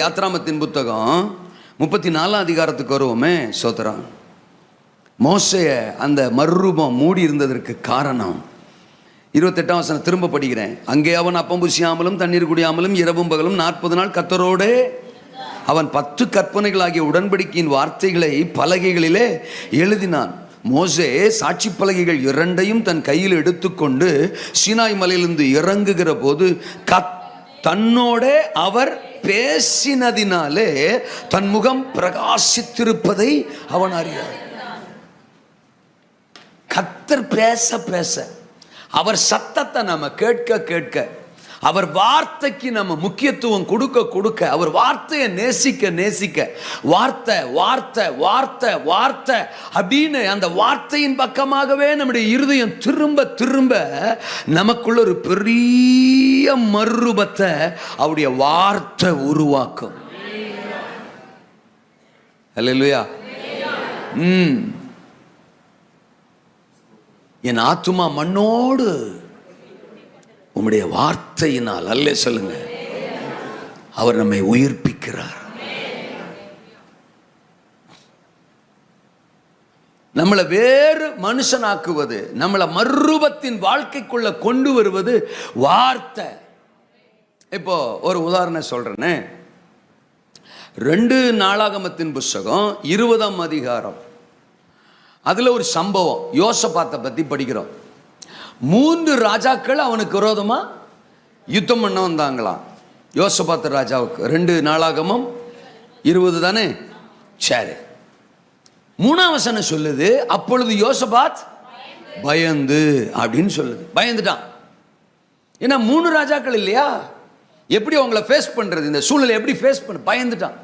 யாத்ராமத்தின் புத்தகம் முப்பத்தி நாலாம் அதிகாரத்துக்கு வருவோமே சோதரா. மோசைய அந்த மறுரூபம் மூடி இருந்ததற்கு காரணம். இருபத்தெட்டாம் வசனம் திரும்ப படிக்கிறேன். அங்கே அவன் அப்பம் புசியாமலும் தண்ணீர் குடியாமலும் இரவும் பகலும் நாற்பது நாள் கத்தரோடே அவன் பத்து கற்பனைகளாகிய உடன்படிக்கையின் வார்த்தைகளை பலகைகளிலே எழுதினான். மோசே சாட்சி பலகைகள் இரண்டையும் தன் கையில் எடுத்துக்கொண்டு சீனாய் மலையிலிருந்து இறங்குகிற போது கத் தன்னோட அவர் பேசினதினாலே தன் முகம் பிரகாசித்திருப்பதை அவன் அறியார் கத்தர் பேச பேச அவர் சத்தத்தை நம்ம கேட்க கேட்க அவர் வார்த்தைக்கு நம்ம முக்கியத்துவம் கொடுக்க கொடுக்க அவர் வார்த்தையை நேசிக்க நேசிக்க வார்த்தை வார்த்தை வார்த்தை வார்த்தை அப்படின்னு அந்த வார்த்தையின் பக்கமாகவே நம்முடைய இருதயம் திரும்ப திரும்ப நமக்குள்ள ஒரு பெரிய மறுரூபத்தை அவருடைய வார்த்தை உருவாக்கும். அல்லேலூயா ம். என் ஆத்துமா மண்ணோடு உம்முடைய வார்த்தையினால் அல்ல சொல்லுங்க. அவர் நம்மை உயிர்ப்பிக்கிறார். நம்மளை வேறு மனுஷனாக்குவது நம்மளை மறுரூபத்தின் வாழ்க்கைக்குள்ள கொண்டு வருவது வார்த்தை. இப்போ ஒரு உதாரணம் சொல்றேனே. ரெண்டு நாளாகமத்தின் புஸ்தகம் இருபதாம் அதிகாரம். அதில் ஒரு சம்பவம் யோசப்பாத்தை பற்றி படிக்கிறோம். மூன்று ராஜாக்கள் அவனுக்கு விரோதமாக யுத்தம் பண்ண வந்தாங்களாம். யோசபாத்த ராஜாவுக்கு ரெண்டு நாளாகமும் இருபது தானே? சரி. மூணாம் சொல்லுது அப்பொழுது யோசபாத் பயந்து அப்படின்னு சொல்லுது. பயந்துட்டான். ஏன்னா மூணு ராஜாக்கள் இல்லையா? எப்படி அவங்கள ஃபேஸ் பண்ணுறது இந்த சூழ்நிலை எப்படி ஃபேஸ் பண்ண? பயந்துட்டான்.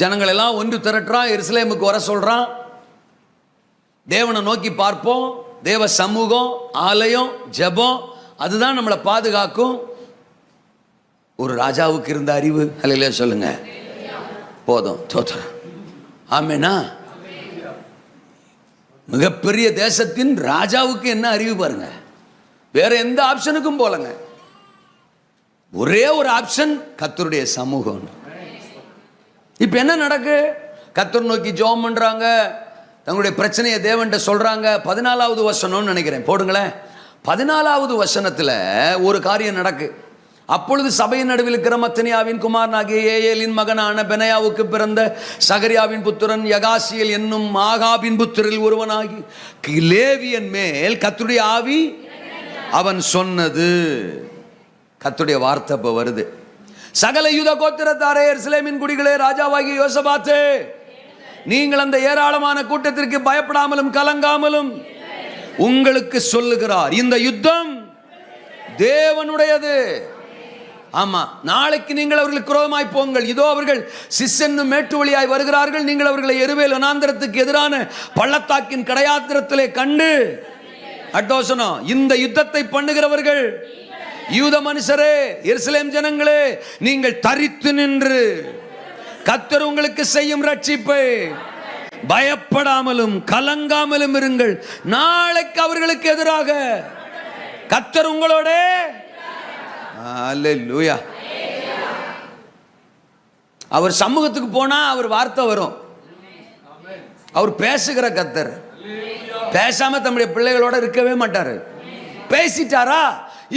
ஜனங்களெல்லாம் ஒன்று திரட்டுறான் எருசலேமுக்கு வர சொல்கிறான் தேவனை நோக்கி பார்ப்போம். தேவ சமூகம் ஆலயம் ஜெபம் அதுதான் நம்மளை பாதுகாக்கும். ஒரு ராஜாவுக்கு இருந்த அறிவு. அல்லையா சொல்லுங்க. போதும் தோத்துறேன் ஆமேனா மிகப்பெரிய தேசத்தின் ராஜாவுக்கு என்ன அறிவு பாருங்க. வேற எந்த ஆப்ஷனுக்கும் போலங்க. ஒரே ஒரு ஆப்ஷன் கத்தருடைய சமூகம் இப்போ என்ன நடக்கு? கத்தர் நோக்கி ஜோம் பண்றாங்க. தங்களுடைய பிரச்சனையை தேவன்ட்ட சொல்றாங்க. பதினாலாவது வசனம்னு நினைக்கிறேன். போடுங்களேன். பதினாலாவது வசனத்துல ஒரு காரியம் நடக்கு. அப்பொழுது சபையின் நடுவில் இருக்கிற மத்தனியாவின் குமாரனாகிய ஏயலின் மகனான பெனயாவுக்கு பிறந்த சகரியாவின் புத்திரன் யகாசியல் என்னும் ஆகாபின் புத்திரில் ஒருவனாகி லேவியன் மேல் கத்துடைய ஆவி அவன் சொன்னது. கத்துடைய வார்த்தை இப்போ வருது. சகல யூத கோத்திரத்தாரே சிலேமின் குடிகளே ராஜாவாகி யோசபாத்தே நீங்கள் அந்த ஏராளமான கூட்டத்திற்கு பயப்படாமலும் கலங்காமலும் உங்களுக்கு சொல்லுகிறார். இந்த யுத்தம் தேவனுடையது. ஆமா நாளைக்கு நீங்கள் அவர்களுக்கு குரோதமாய் போங்கள். இதோ அவர்கள் சிஸ்ஸென்னும் மேட்டு வழியாய் வருகிறார்கள். நீங்கள் அவர்களை எருவேல் அனாந்திரத்துக்கு எதிரான பள்ளத்தாக்கின் கடையாத்திரத்திலே கண்டு அட்டோசனம் இந்த யுத்தத்தை பண்ணுகிறவர்கள் யூத மனுஷரே எருசலேம் ஜனங்களே நீங்கள் தரித்து நின்று கத்தர் உங்களுக்கு செய்யும் ரட்சிப்பை. பயப்படாமலும் கலங்காமலும் இருங்கள். நாளைக்கு அவர்களுக்கு எதிராக கத்தர் உங்களோட அல்லேலூயா அவர் சமூகத்துக்கு போனா அவர் வார்த்தை வரும். அவர் பேசுகிற கத்தர். பேசாம தம்முடைய பிள்ளைகளோட இருக்கவே மாட்டாரு. பேசிட்டாரா?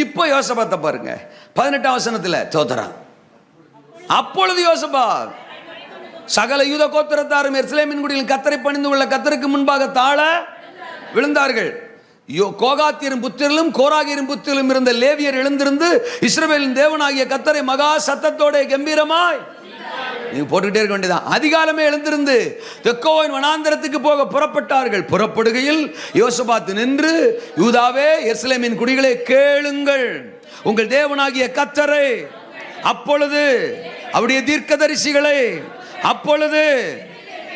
இப்போ யோசபாத்த பாருங்க. பதினெட்டாம் வசனத்துல சோதரா அப்பொழுது யோசபா சகல யூத கோத்திரத்தாரும் எர்சிலேமின் குடியில் கத்தரை பணிந்து உள்ள கத்தருக்கு முன்பாக தாழ விழுந்தார்கள். கோகாத்தியரும் புத்திரிலும் கோராகியரும் புத்திரிலும் இருந்த லேவியர் எழுந்திருந்து இஸ்ரேலின் தேவனாகிய கத்தரை மகா சத்தத்தோட கம்பீரமாய் நீ போட்டுக்கிட்டே இருக்க வேண்டியதான் அதிகாலமே எழுந்திருந்து தெக்கோவின் வனாந்தரத்துக்கு போக புறப்பட்டார்கள். புறப்படுகையில் யோசபாத்து நின்று யூதாவே எருசலேமின் குடிகளை கேளுங்கள். உங்கள் தேவனாகிய கத்தரை அப்பொழுது அவருடைய தீர்க்கதரிசிகளை அப்பொழுது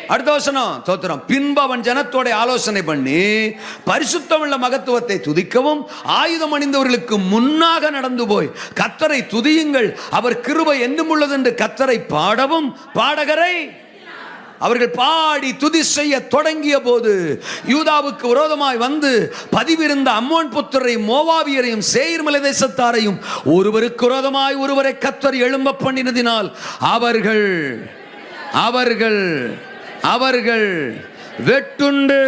அடுத்த வசனம் தோத்திரம் பின்பு அவன் ஜனத்தோட ஆலோசனை பண்ணி பரிசுத்தமுள்ள மகத்துவத்தை துதிக்கவும் ஆயுதம் அணிந்தவர்களுக்கு முன்னாக நடந்து போய் கத்தரை துதியுங்கள். அவர் கிருபை என்னும் உள்ளது என்று கத்தரை பாடவும் பாடகரை அவர்கள் பாடி துதி செய்ய தொடங்கிய போது யூதாவுக்கு விரோதமாய் வந்து பதிவிருந்த அம்மோன் புத்தரையும் மோவாவியரையும் சேயிர்மலை தேசத்தாரையும் ஒருவருக்கு விரோதமாய் ஒருவரை கத்தர் எழும்ப பண்ணினதினால் அவர்கள் அவர்கள் அவர்கள் வெட்டுண்டு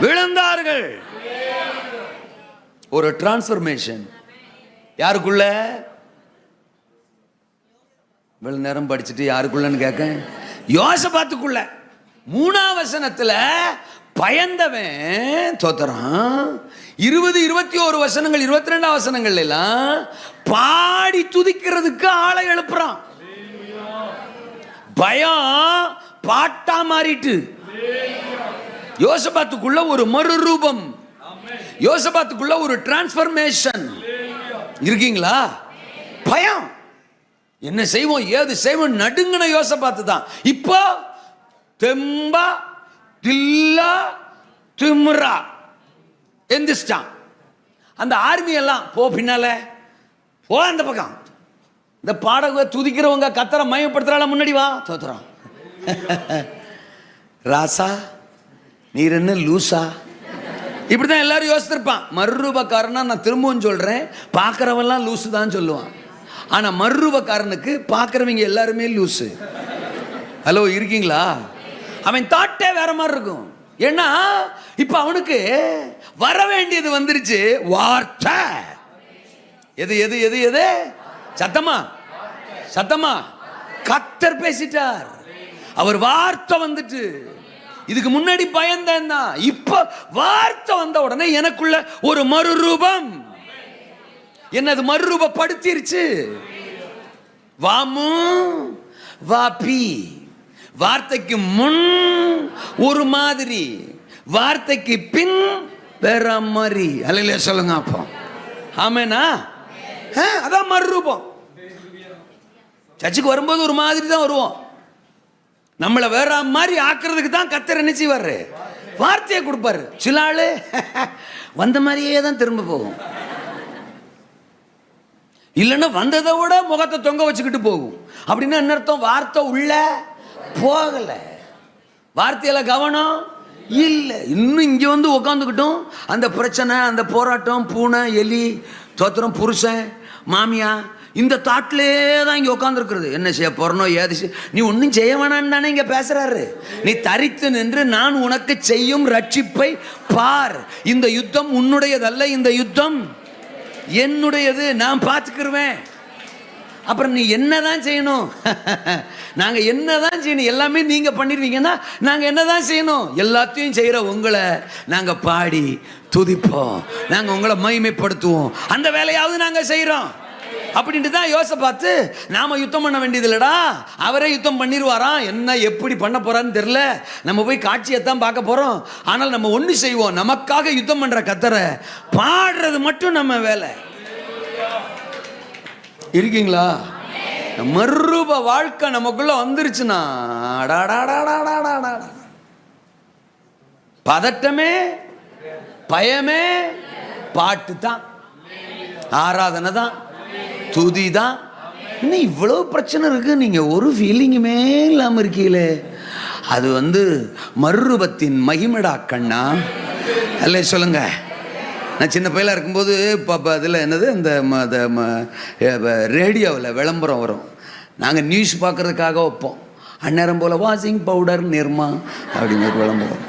விழுந்தார்கள். ஒரு டிரான்ஸ்ஃபர்மேஷன் யாருக்குள்ள? இவ்வளவு நேரம் படிச்சுட்டு யாருக்குள்ளன்னு கேட்க யோசபாத்துக்குள்ள மூணாம் வசனத்துல பயந்தவன் தோத்துறான். இருபது இருபத்தி ஒரு வசனங்கள் இருபத்தி ரெண்டாம் வசனங்கள் எல்லாம் பாடி துதிக்கிறதுக்கு ஆளை எழுப்புறான். பயம் பாட்டா மாறிட்டு. யோசபாத்துக்குள்ள ஒரு மறுரூபம். யோசபாத்துக்குள்ள ஒரு டிரான்ஸ்பர்மேஷன் இருக்கீங்களா? பயம். என்ன செய்வோம் ஏது செய்வோம் நடுங்கின யோசபாத்து தான். இப்போ தெம்பா தில்லா திமுறா. எந்திரிச்சிட்டான். அந்த ஆர்மி எல்லாம் போ பின்னால. போ அந்த பக்கம். இந்த பாடக துதிக்கிறவங்க கத்தரை மயப்படுத்துறால முன்னாடி வா. தோத்துறோம் ராசா நீர் என்ன லூசா. இப்படிதான் எல்லாரும் யோசிச்சிருப்பான் மறுரூபக்காரனா நான் திரும்பவும் சொல்றேன் பார்க்கறவெல்லாம் லூசு தான் சொல்லுவான். ஆனா மறுரூபக்காரனுக்கு பார்க்கறவங்க எல்லாருமே லூசு. ஹலோ இருக்கீங்களா? அவன் தாட்டே வேற மாதிரி இருக்கும். ஏன்னா இப்ப அவனுக்கு வர வேண்டியது வந்துருச்சு வார்த்தை. எது எது எது எது? சத்தமா? சத்தமா? கத்தர் பேசிட்டார். அவர் வார்த்தை வந்துட்டு இதுக்கு முன்னாடி பயந்தேன் தான் இப்ப வார்த்தை வந்த உடனே எனக்குள்ள ஒரு மறுரூபம். என்னது மறுரூபப்படுத்திருச்சு? வாமு வாபி வார்த்தைக்கு முன் ஒரு மாதிரி வார்த்தைக்கு பின் வேற மாதிரி. அலையில சொல்லுங்க அப்போ. ஆமேனா? அதான் மறுரூபம். சர்ச்சுக்கு வரும்போது ஒரு மாதிரி தான் வருவோம். நம்மளை வேற மாதிரி ஆக்குறதுக்கு தான் கத்தர் நினைச்சி செய்வாரு? வார்த்தையை கொடுப்பாரு. சில ஆள் வந்த மாதிரியே தான் திரும்ப போகும். இல்லைன்னா வந்ததை விட முகத்தை தொங்க வச்சுக்கிட்டு போகும். அப்படின்னா என்ன அர்த்தம்? வார்த்தை உள்ள போகலை. வார்த்தையில கவனம் இல்லை. இன்னும் இங்கே வந்து உட்காந்துக்கிட்டும் அந்த பிரச்சனை அந்த போராட்டம் பூனை எலி தோத்திரம் புருஷன் மாமியா இந்த தாட்டிலே தான் இங்கே உட்காந்துருக்குறது என்ன செய்ய போறனோ ஏது செய்ய நீ ஒன்றும் செய்ய வேணான்னு தானே இங்கே பேசுறாரு. நீ தரித்து நின்று நான் உனக்கு செய்யும் ரட்சிப்பை பார். இந்த யுத்தம் உன்னுடையதல்ல இந்த யுத்தம் என்னுடையது நான் பார்த்துக்கிருவேன். அப்புறம் நீ என்ன தான் செய்யணும்? நாங்கள் என்ன தான் செய்யணும்? எல்லாமே நீங்கள் பண்ணிடுவீங்கன்னா நாங்க என்னதான் செய்யணும்? எல்லாத்தையும் செய்கிற உங்களை நாங்கள் பாடி துதிப்போம். நாங்கள் உங்களை மகிமைப்படுத்துவோம். அந்த வேலையாவது நாங்கள் செய்கிறோம் அப்படின்ட்டு தான் யோசை பார்த்து நாம் யுத்தம் பண்ண வேண்டியது இல்லடா. அவரே யுத்தம் பண்ணிடுவாராம் என்ன எப்படி பண்ண போகிறான்னு தெரில நம்ம போய் காட்சியை தான் பார்க்க போகிறோம் ஆனால் நம்ம ஒன்று செய்வோம். நமக்காக யுத்தம் பண்ணுற கத்தரை. பாடுறது மட்டும் நம்ம வேலை. இருக்கீங்களா? மறுரூப வாழ்க்கை நமக்குள்ள வந்துருச்சுன்னா பதட்டமே பயமே பாட்டு தான் ஆராதனை தான் துதி தான் இன்னும் இவ்வளோ பிரச்சனை இருக்கு? நீங்க ஒரு ஃபீலிங்குமே இல்லாம இருக்கீங்களே. அது வந்து மறுரூபத்தின் மகிமடா கண்ணா. அல்ல சொல்லுங்க. நான் சின்ன பையலாக இருக்கும்போது இப்போ அதில் என்னது இந்த ரேடியோவில் விளம்பரம் வரும். நாங்கள் நியூஸ் பார்க்குறதுக்காக வைப்போம். அந்நேரம் போல் வாஷிங் பவுடர் நிர்மா அப்படிங்கிற விளம்பரம்.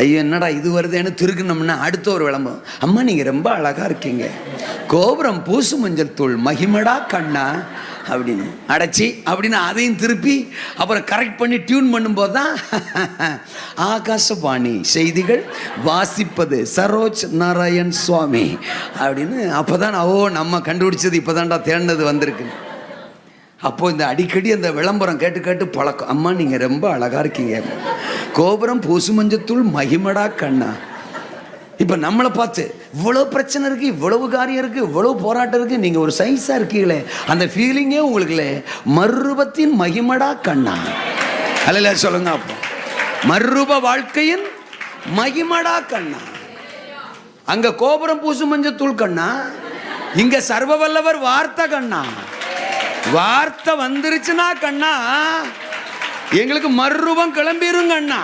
ஐயோ என்னடா இது வருதுன்னு திருக்கணும்னா அடுத்த ஒரு விளம்பரம். அம்மா நீங்கள் ரொம்ப அழகாக இருக்கீங்க. கோபுரம் பூசு மஞ்சள் தூள் மகிமடா கண்ணா. அப்படின்னு. அடைச்சி அப்படின்னு அதையும் திருப்பி அப்புறம் கரெக்ட் பண்ணி டியூன் பண்ணும்போது தான் ஆகாசவாணி செய்திகள் வாசிப்பது. சரோஜ் நாராயண் சுவாமி அப்படின்னு. அப்போ தான் ஓ நம்ம கண்டுபிடிச்சது இப்போ தான்டா தேடினது வந்திருக்கு. அப்போ இந்த அடிக்கடி அந்த விளம்பரம் கேட்டு கேட்டு பழக்கம். அம்மா நீங்கள் ரொம்ப அழகா இருக்கீங்க. கோபுரம் பூசு மஞ்சத்தூள் மகிமடா கண்ணா. இப்போ நம்மளை பார்த்து இவ்வளோ பிரச்சனை இருக்குது இவ்வளவு காரியம் இருக்குது இவ்வளோ போராட்டம் இருக்குது நீங்கள் ஒரு சைஸாக இருக்கீங்களே அந்த ஃபீலிங்கே உங்களுக்குல இல்லை மறுரூபத்தின் மகிமடா கண்ணா அல்ல சொல்லுங்க அப்போ. மறுரூப வாழ்க்கையின் மகிமடா கண்ணா அங்கே கோபுரம் பூசு மஞ்சத்தூள் கண்ணா இங்கே சர்வ வல்லவர் வார்த்தை கண்ணா. வார்த்தை வந்துருச்சுன்னா கண்ணா எங்களுக்கு மறுரூபம் கிளம்பிருங்க அண்ணா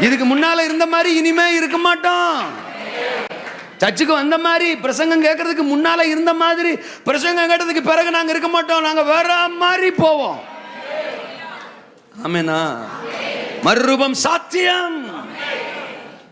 இதுக்கு முன்னால இருந்த மாதிரி இனிமே இருக்க மாட்டோம். சர்ச்சுக்கு வந்த மாதிரி பிரசங்கம் கேட்கறதுக்கு முன்னால இருந்த மாதிரி பிரசங்கம் கேட்டதுக்கு பிறகு நாங்க இருக்க மாட்டோம். நாங்க வேற மாதிரி போவோம். ஆமேனா? மறுரூபம் சாத்தியம்.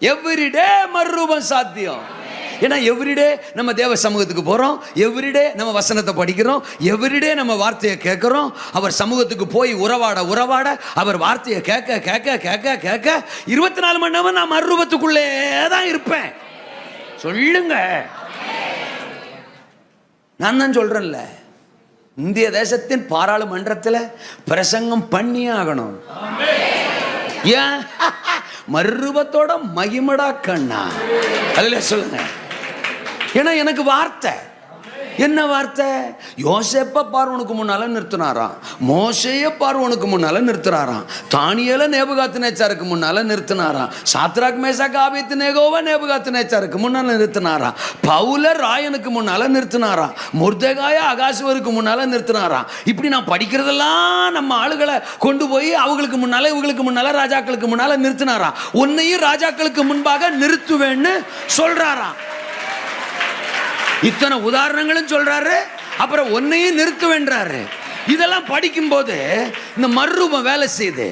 எவ்ரிடே மறுரூபம் சாத்தியம். ஏன்னா எவ்ரிடே நம்ம தேவ சமூகத்துக்கு போகிறோம் எவ்ரிடே நம்ம வசனத்தை படிக்கிறோம். எவ்ரிடே நம்ம வார்த்தையை கேட்குறோம். அவர் சமூகத்துக்கு போய் உறவாட உறவாட அவர் வார்த்தையை கேட்க கேட்க கேட்க கேட்க இருபத்தி நாலு மணி நேரம் நான் மறுரூபத்துக்குள்ளே தான் இருப்பேன். சொல்லுங்க. நான் தான் சொல்றேன்ல. இந்திய தேசத்தின் பாராளுமன்றத்தில் பிரசங்கம் பண்ணியே ஆகணும். ஏன்? மறுரூபத்தோட மகிமடா கண்ணா. அதில் சொல்லுங்க. ஏன்னா எனக்கு வார்த்தை. என்ன வார்த்தை? யோசேப்ப பார்வனுக்கு முன்னால நிறுத்தினாராம். மோசைய பார்வனுக்கு முன்னால நிறுத்தினாராம். தானியல நேபுகாத்து நேச்சாருக்கு முன்னால நிறுத்தினாராம். சாத்ராக் மேசா ஆபித்து நேகோவா நேபுகாத்து நேச்சாருக்கு முன்னால நிறுத்தினாராம். பவுல ராயனுக்கு முன்னால நிறுத்தினாராம். முர்தகாய அகாசுவருக்கு முன்னால நிறுத்தினாராம். இப்படி நான் படிக்கிறதெல்லாம் நம்ம ஆளுகளை கொண்டு போய் அவங்களுக்கு முன்னால இவங்களுக்கு முன்னால ராஜாக்களுக்கு முன்னால நிறுத்தினாராம். உன்னையும் ராஜாக்களுக்கு முன்பாக நிறுத்துவேன்னு சொல்றாராம். இத்தனை உதாரணங்களும் சொல்றாரு அப்புறம் ஒன்னையும் நிறுத்துவேன்றாரு. இதெல்லாம் படிக்கும்போது இந்த மறுரூபம் வேலை செய்யுது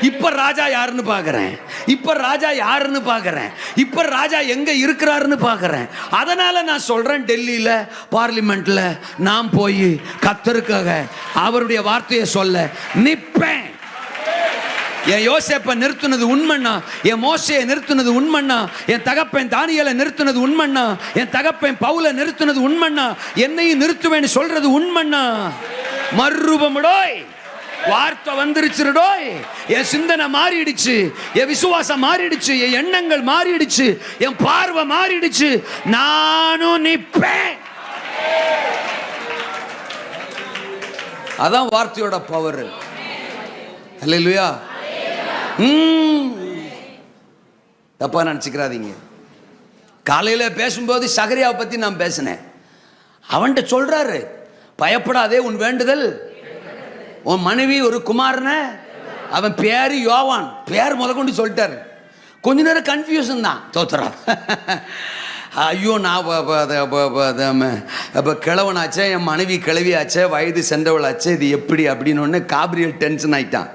இப்ப ராஜா யாருன்னு பார்க்குறேன் இப்ப ராஜா யாருன்னு பார்க்குறேன் இப்ப ராஜா எங்க இருக்கிறாருன்னு பார்க்குறேன் அதனால நான் சொல்றேன் டெல்லியில பார்லிமெண்ட்ல நான் போய் கத்தருக்காக அவருடைய வார்த்தையை சொல்ல நிப்பேன். என் யோசேப்பை நிறுத்துனது உண்மண்ணா. என் மோசையை நிறுத்துனது உண்மண்ணா. என் தகப்பன் தானியலை நிறுத்துனது உண்மைண்ணா. என் தகப்பன் பவுல நிறுத்துனது உண்மைண்ணா. என்னையும் நிறுத்துவேன்னு சொல்றது உண்மைண்ணா. மறுரூபமுடோய். வார்த்தை வந்துருச்சுடோய் என் சிந்தனை மாறிடுச்சு. என் விசுவாசம் மாறிடுச்சு. என் எண்ணங்கள் மாறிடுச்சு. என் பார்வை மாறிடுச்சு. நானும் நிற்பேன். அதான் வார்த்தையோட பவர் அல்லையா ம். தப்பா நினச்சிக்கிறாதீங்க. காலையில் பேசும்போது சகரியாவை பற்றி நான் பேசினேன். அவன்கிட்ட சொல்கிறாரு பயப்படாதே உன் வேண்டுதல். உன் மனைவி ஒரு குமாரன அவன் பேர் யோவான். பேர் முத கொண்டு சொல்லிட்டாரு. கொஞ்ச நேரம் கன்ஃபியூஷன் தான். தோத்துறா. ஐயோ நான் இப்போ கிழவனாச்சே என் மனைவி கிளவியாச்சே வயது சென்றவளாச்சே இது எப்படி அப்படின்னு ஒன்று காபிரியல் டென்ஷன் ஆகிட்டான்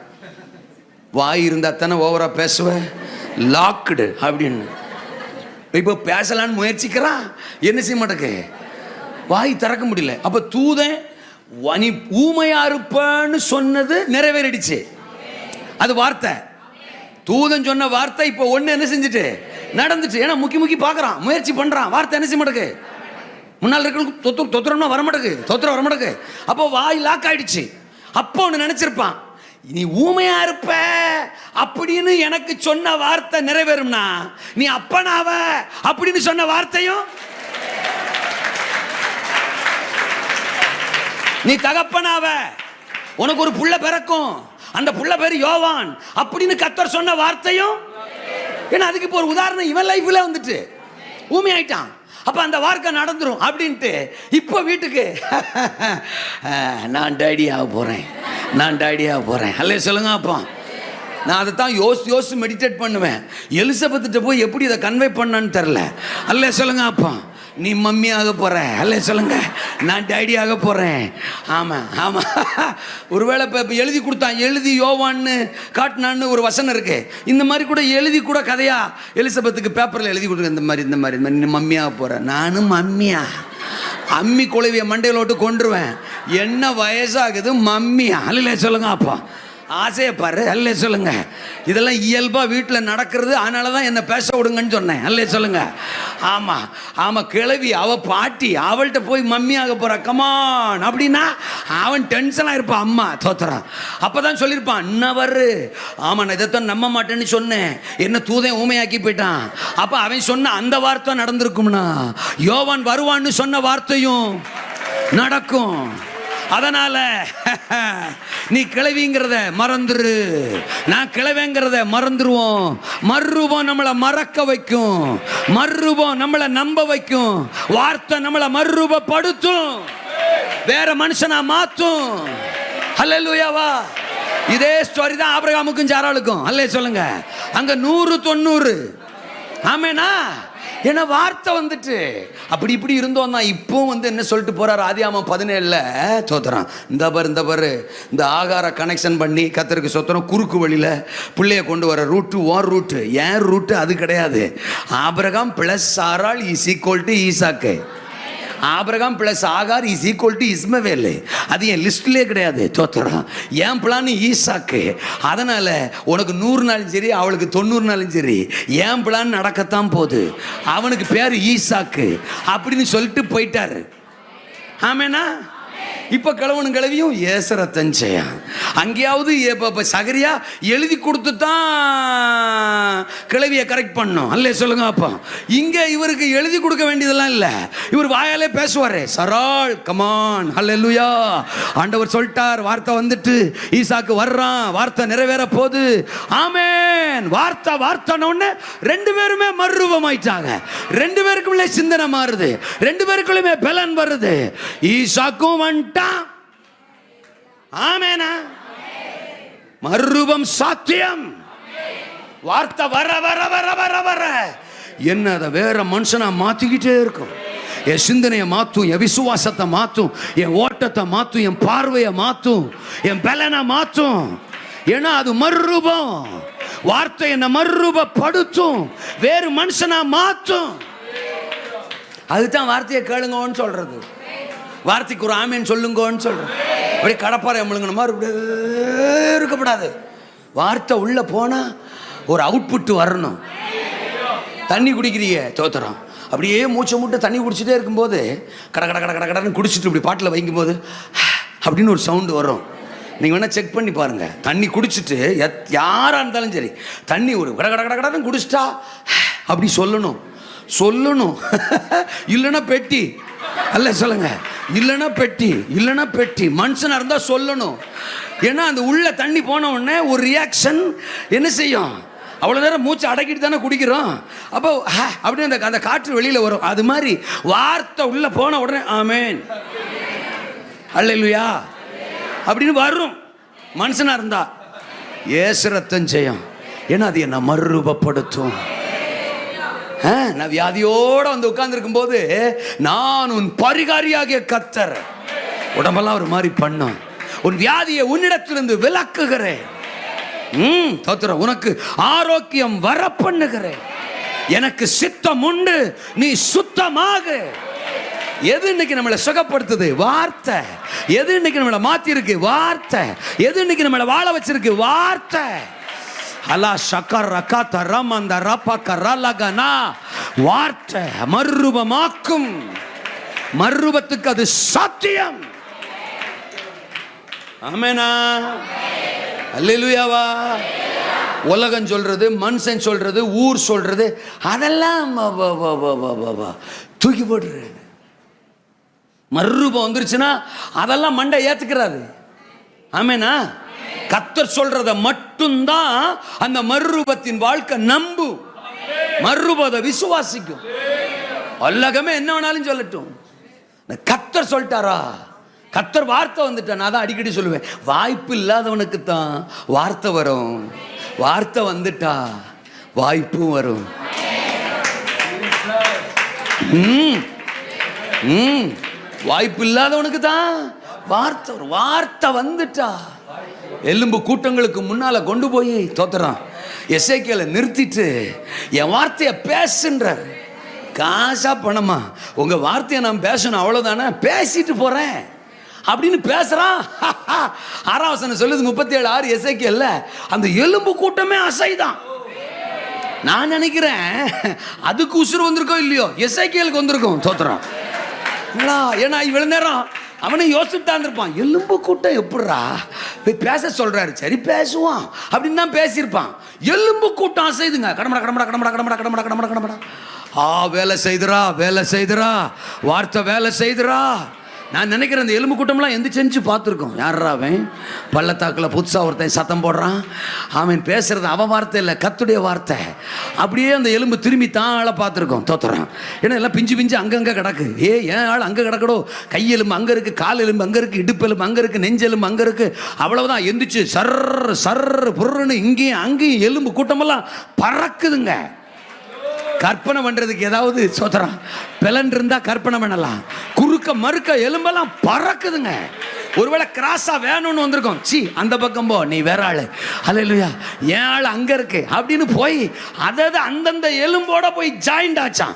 வாய் இருந்தால் தானே ஓவராக பேசுவேன் லாக்டு அப்படின்னு. இப்போ பேசலான்னு முயற்சிக்கிறான் என்ன செய்ய மாட்டேக்கு? வாய் திறக்க முடியல. அப்போ தூதன் நீ ஊமையா இருப்பேன்னு சொன்னது நிறைவேறிடுச்சு. அது வார்த்தை. தூதன் சொன்ன வார்த்தை இப்போ ஒன்று என்ன செஞ்சுட்டு? நடந்துச்சு. ஏன்னா முக்கி முக்கி பார்க்குறான். முயற்சி பண்ணுறான் வார்த்தை என்ன செய்ய மாட்டேக்கு? முன்னால் இருக்கிறவங்க தொத்து தொத்துறோம்னா வர மாட்டேக்கு தொத்துற வர மாட்டேக்கு அப்போ வாய் லாக் ஆயிடுச்சு. அப்போ ஒன்று நினச்சிருப்பான். நீ ஊமையா இருப்ப. அப்படின்னு எனக்கு சொன்ன வார்த்தை நிறைவேறும்னா நீ அப்பனாவ அப்படின்னு சொன்ன வார்த்தையும் நீ தகப்பனாவ. உனக்கு ஒரு புள்ள பிறக்கும். அந்த புள்ள பேர் யோவான். அப்படின்னு கத்தர் சொன்ன வார்த்தையும் ஏன்னா அதுக்கு இப்போ ஒரு உதாரணம் இவன் லைஃப்ல வந்துட்டு. ஊமி ஆயிட்டான் அப்போ அந்த வார்க்கை நடந்துடும் அப்படின்ட்டு இப்போ வீட்டுக்கு. நான் டேடி ஆக நான் டேடி ஆக போறேன். அல்ல சொல்லுங்க அப்பா. நான் அதை தான் யோசி யோசித்து மெடிடேட் பண்ணுவேன். எலிசபெத்துட்ட போய் எப்படி இதை கன்வே பண்ணான்னு தெரில அல்ல சொல்லுங்க அப்போ. நீ மம்மி ஆக அல்ல சொல்லுங்க. நான் டேடி ஆக ஆமாம் ஆமாம் ஆமா. ஒருவேளை இப்போ இப்போ எழுதி கொடுத்தான். எழுதி யோவான்னு காட்டினான்னு ஒரு வசனம் இருக்கு. இந்த மாதிரி கூட எழுதி கூட கதையா? எலிசபெத்துக்கு பேப்பரில் எழுதி கொடுங்க. இந்த மாதிரி இந்த மாதிரி இந்த மாதிரி. நீ மம்மியாக போகிறேன் நானும் மம்மியா. அம்மி குழவிய மண்டையில் விட்டு கொண்டுருவேன் என்ன வயசாகுது? மம்மியா. அல்ல சொல்லுங்க அப்பா. ஆசையை பாரு அல்ல சொல்லுங்க. இதெல்லாம் இயல்பா வீட்டில் நடக்கிறது அதனால தான் என்னை பேச விடுங்கன்னு சொன்னேன். அல்ல சொல்லுங்க. ஆமாம் ஆமாம் கிழவி அவ பாட்டி அவள்கிட்ட போய் மம்மி ஆக போற. கமான் அப்படின்னா அவன் டென்ஷனாக இருப்பான். அம்மா தோத்துறான். அப்பதான் சொல்லியிருப்பான் இன்னவர் ஆமாம் நான் இதைத்தான் நம்ப மாட்டேன்னு சொன்னேன். என்ன தூதன் ஊமையாக்கி போயிட்டான். அப்போ அவன் சொன்ன அந்த வார்த்தை நடந்திருக்கும்னா யோவான் வருவான்னு சொன்ன வார்த்தையும் நடக்கும். அதனால நீ கிளவிங்கிறத மறந்துரு. நான் கிளவேங்கிறத மறந்துருவோம். மறுரூபம் நம்மளை மறக்க வைக்கும். மறுரூபம் நம்மளை நம்ப வைக்கும். வார்த்தை நம்மளை மறுரூபப்படுத்தும். வேற மனுஷனா மாத்தும். அல்லேலூயாவா இதே ஸ்டோரி தான் ஆபிரகாமுக்கும் சாராளுக்கும். அல்லே சொல்லுங்க. அங்க நூறு தொண்ணூறு. ஆமேனா? ஏன்னா வார்த்தை வந்துட்டு? அப்படி இப்படி இருந்தோம் தான் இப்போ வந்து என்ன சொல்லிட்டு போறாரு? ஆதியாமம் பதினேழுல சோத்துறான் இந்த பாரு இந்த பாரு இந்த ஆகார கனெக்ஷன் பண்ணி கத்தருக்கு சொத்துறோம் குறுக்கு வழியில பிள்ளைய கொண்டு வர ரூட்டு ஓர் ரூட்டு ஏன் ரூட்டு அது கிடையாது. ஆபிரகாம் பிளஸ் சாராள் is equal to Isaac. Abraham plus Hagar is equal to Ishmael. அது என் லிஸ்ட்லேயே கிடையாது. தோத்துறான் என் பிளான் ஈசாக்கு. அதனால் உனக்கு நூறு நாளும் சரி அவளுக்கு தொண்ணூறு நாளும் சரி. என் பிளான் நடக்கத்தான் போகுது. அவனுக்கு பேர் ஈசாக்கு. அப்படின்னு சொல்லிட்டு போயிட்டாரு. ஆமேனா? இப்போ கிழவனும் கிழவியும் ஏசரத்தன் செய்யான் அங்கேயாவது இப்போ சகரியா எழுதி கொடுத்து தான் கிழவியை கரெக்ட் பண்ணோம். அல்ல சொல்லுங்க அப்பா. இங்கே இவருக்கு எழுதி கொடுக்க வேண்டியதெல்லாம் இல்லை. இவர் வாயாலே பேசுவாரே. சரால் கமான் அல்லேலூயா ஆண்டவர் சொல்லிட்டார் வார்த்தை வந்துட்டு ஈசாக்கு வர்றான் வார்த்தை நிறைவேற போகுது. ஆமேன். வார்த்தை வார்த்தைன்னு ரெண்டு பேருமே மறுரூபமாயிட்டாங்க ரெண்டு பேருக்குள்ளே சிந்தனை மாறுது. ரெண்டு பேருக்குள்ளுமே பலன் வருது. ஈசாக்கும் வந்துட்டான் ஆமேனா? மறுரூபம் சாத்தியம். வார்த்தை வர வர வர வர வர. என்ன அதை வேற மனுஷனா மாத்திக்கிட்டே இருக்கும். என் சிந்தனையை மாற்றும் என் விசுவாசத்தை மாற்றும் என் ஓட்டத்தை மாற்றும் என் பார்வையை மாற்றும் என் பலனை மாற்றும் ஏன்னா அது மறுரூபம். வார்த்தை என்னை மறுரூபப்படுத்தும் வேறு மனுஷனா மாற்றும் அதுதான் வார்த்தையை கேளுங்கன்னு சொல்றது. வார்த்தைக்கு ஒரு ஆமேன்னு சொல்லுங்கன்னு சொல்கிறேன் அப்படியே கடப்பாறை முழுங்கின மாதிரி அப்படியே இருக்கப்படாது. வார்த்தை உள்ள போனால் ஒரு அவுட்புட் வரணும். தண்ணி குடிக்கிறிய தோத்துறோம் அப்படியே மூச்சை மூட்டை தண்ணி குடிச்சிட்டே இருக்கும்போது கட கட கட கட கடன்னு குடிச்சிட்டு இப்படி பாட்டில் வைக்கும்போது அப்படின்னு ஒரு சவுண்டு வரும். நீங்கள் வேணால் செக் பண்ணி பாருங்கள் தண்ணி குடிச்சிட்டு எத் யாராக இருந்தாலும் சரி தண்ணி ஒரு கட கட கட கடன்னு குடிச்சிட்டா அப்படி சொல்லணும். சொல்லணும். இல்லைன்னா பெட்டி. அல்ல சொல்லுங்க. இல்லைன்னா பெட்டி இல்லைன்னா பெட்டி. மனுஷனாக இருந்தால் சொல்லணும். ஏன்னா அந்த உள்ள தண்ணி போன உடனே ஒரு ரியாக்ஷன் என்ன செய்யும்? அவ்வளோ நேரம் மூச்சு அடக்கிட்டு தானே குடிக்கிறோம். அப்போ ஹ, அப்படியே அந்த அந்த காற்று வெளியில் வரும். அது மாதிரி வார்த்தை உள்ளே போன உடனே ஆமேன். அல்லையா அப்படின்னு வரும். மனுஷனாக இருந்தா. ஏசு ரத்தம் செய்யும். ஏன்னா அது என்னை மறுரூபப்படுத்தும். நான் வியாதியோடு வந்து உட்கார்ந்துருக்கும் போது நான் உன் பரிகாரியாகிய கத்தர். உடம்பெல்லாம் ஒரு மாதிரி பண்ணும். உன் வியாதியை உன்னிடத்திலிருந்து விளக்குகிறேன் ம் தோத்துறேன் உனக்கு ஆரோக்கியம் வர பண்ணுகிறேன் எனக்கு சித்தம் உண்டு. நீ சுத்தமாக. எது இன்னைக்கு நம்மளை சுகப்படுத்துது? வார்த்தை. எது இன்னைக்கு நம்மளை மாத்தி இருக்கு வார்த்தை. எது இன்னைக்கு நம்மளை வாழ வச்சிருக்கு? வார்த்தை. அலா ஷக்கர் ரக்கா தரம் அந்த ரப்ப கரலகனா வார்த்தை மறுரூபமாக்கும் மறுரூபத்துக்கு அது சாத்தியம். ஆமேனா? அல்லேலூயாவா? உலகம் சொல்றது மனுஷன் சொல்றது ஊர் சொல்றது அதெல்லாம் தூக்கி போடுறது மறுரூபம் வந்துருச்சுன்னா அதெல்லாம் மண்டை ஏத்துக்கிறாரு. ஆமேனா? கத்தர் சொல்றத மட்டும்தான் அந்த மறுரூபத்தின் வாழ்க்கை நம்பும் மறுரூபத்தை விசுவாசிக்கும். உலகமே என்ன வேணாலும் சொல்லட்டும். இந்த கத்தர் சொல்லிட்டாரா? கத்தர் வார்த்தை வந்துட்டா நான் தான் அடிக்கடி சொல்லுவேன். வாய்ப்பு இல்லாதவனுக்கு தான் வார்த்தை வரும். வார்த்தை வந்துட்டா வாய்ப்பும் வரும். ம். ம். வாய்ப்பு இல்லாதவனுக்கு தான் வார்த்தை வரும். வார்த்தை வந்துட்டா. எலும்பு கூட்டங்களுக்கு முன்னால கொண்டு போய் தோத்துறான். எஸ்ஐக்கியல நிறுத்திட்டு என் வார்த்தையை பேசுன்றார். காசா பணமா? உங்க வார்த்தையை நான் பேசணும் அவ்வளவுதானே? பேசிட்டு போறேன். அப்படின்னு பேசுறான். ஆறாம் சொல்லுது முப்பத்தி ஏழு ஆறு எஸ்ஐக்கியல்ல அந்த எலும்பு கூட்டமே அசைதான். நான் நினைக்கிறேன் அதுக்கு உசுறு வந்திருக்கோ இல்லையோ? எஸ்ஐகேலுக்கு வந்திருக்கும் தோத்துறோம். ஏன்னா இவ்வளவு நேரம் அவனை யோசிச்சுட்டான் இருப்பான் எலும்பு கூட்டம் எப்படிரா போய் பேச சொல்கிறாரு சரி பேசுவான் அப்படின்னு தான் பேசியிருப்பான். எலும்பு கூட்டம் அசைதுங்க கடமடா கடமடா கடமடா கடமடா கடமடா கடமடா கடமடா. ஆ வேலை செய்துரா வேலை செய்துரா. வார்த்தை வேலை செய்துரா. நான் நினைக்கிறேன் அந்த எலும்பு கூட்டம்லாம் எந்திரிச்சு பார்த்துருக்கோம். யாரா அவன்? பள்ளத்தாக்கில் புதுசாக ஒருத்தன் சத்தம் போடுறான். அவன் பேசுகிறது அவன் வார்த்தை இல்லை கத்துடைய வார்த்தை. அப்படியே அந்த எலும்பு திரும்பி தான் ஆளை பார்த்துருக்கோம். தோத்துறான். ஏன்னா எல்லாம் பிஞ்சு பிஞ்சு அங்கங்கே கிடக்கு. ஏ ஏன் ஆள் அங்கே கிடக்கடோ? கையெலும்பு அங்கே இருக்குது கால் எலும்பு அங்கே இருக்குது இடுப்பு எலும்பு அங்கே இருக்குது நெஞ்செலும்பு அங்கே இருக்குது அவ்வளவுதான் எந்திரிச்சு சர் சர் புருன்னு இங்கேயும் அங்கேயும் எலும்பு கூட்டமெல்லாம் பறக்குதுங்க. கற்பனை பண்றதுக்கு ஏதாவது சோதரம் பிளன் இருந்தா கற்பனை பண்ணலாம். குறுக்க மறுக்க எலும்பெல்லாம் பறக்குதுங்க. ஒருவேளை கிராஸா வேணும்னு வந்திருக்கோம். சி அந்த பக்கம் போ. நீ வேற ஆளு. அல்லையா என் ஆள் அங்க இருக்கு. அப்படின்னு போய் அதாவது அந்தந்த எலும்போட போய் ஜாயிண்ட் ஆச்சான்.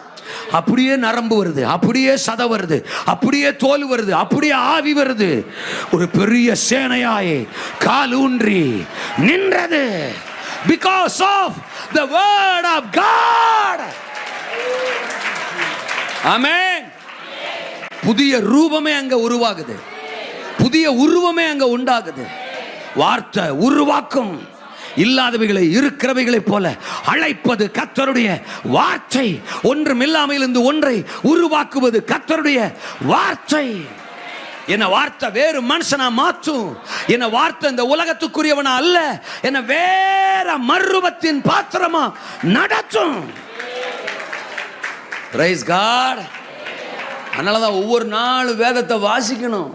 அப்படியே நரம்பு வருது. அப்படியே சதை வருது. அப்படியே தோல் வருது. அப்படியே ஆவி வருது. ஒரு பெரிய சேனையாயே கால் ஊன்றி நின்றது. Because of the word of God amen. புதிய ரூபமே அங்க உருவாகுது. புதிய உருவமே அங்க உண்டாகுது. வார்த்தை உருவாக்கும். இல்லாதவைகளை இருக்கிறவைகளைப் போல அழைப்பது கத்தருடைய வார்த்தை. ஒன்றும் இல்லாமையிலிருந்து ஒன்றை உருவாக்குவது கத்தருடைய வார்த்தை. என்ன வார்த்தை வேறு மனுஷனா மாற்றும். என்ன வார்த்தை இந்த உலகத்துக்குரியவனா அல்ல. என்ன வேற மர்வத்தின் பாத்திரமா நடத்தும். பிரைஸ் காட் அதனால தான் ஒவ்வொரு நாளும் வேதத்தை வாசிக்கணும்.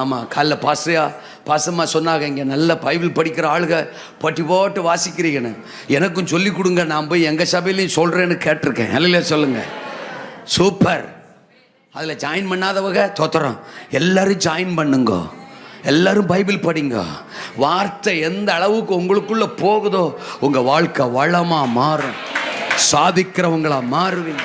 ஆமாம் காலைல பாசையா பாசமாக சொன்னாங்க இங்கே நல்ல பைபிள் படிக்கிற ஆளுக பட்டி போட்டு வாசிக்கிறீங்கன்னு. எனக்கும் சொல்லி கொடுங்க நான் போய் எங்கள் சபையிலையும் சொல்கிறேன்னு கேட்டிருக்கேன். இல்லையா சொல்லுங்கள் சூப்பர் அதில் ஜாயின் பண்ணாதவங்க தோத்துறோம். எல்லோரும் ஜாயின் பண்ணுங்க. எல்லாரும் பைபிள் படிங்க. வார்த்தை எந்த அளவுக்கு உங்களுக்குள்ளே போகுதோ உங்கள் வாழ்க்கை வளமாக மாறும். சாதிக்கிறவங்களா மாறுவீங்க.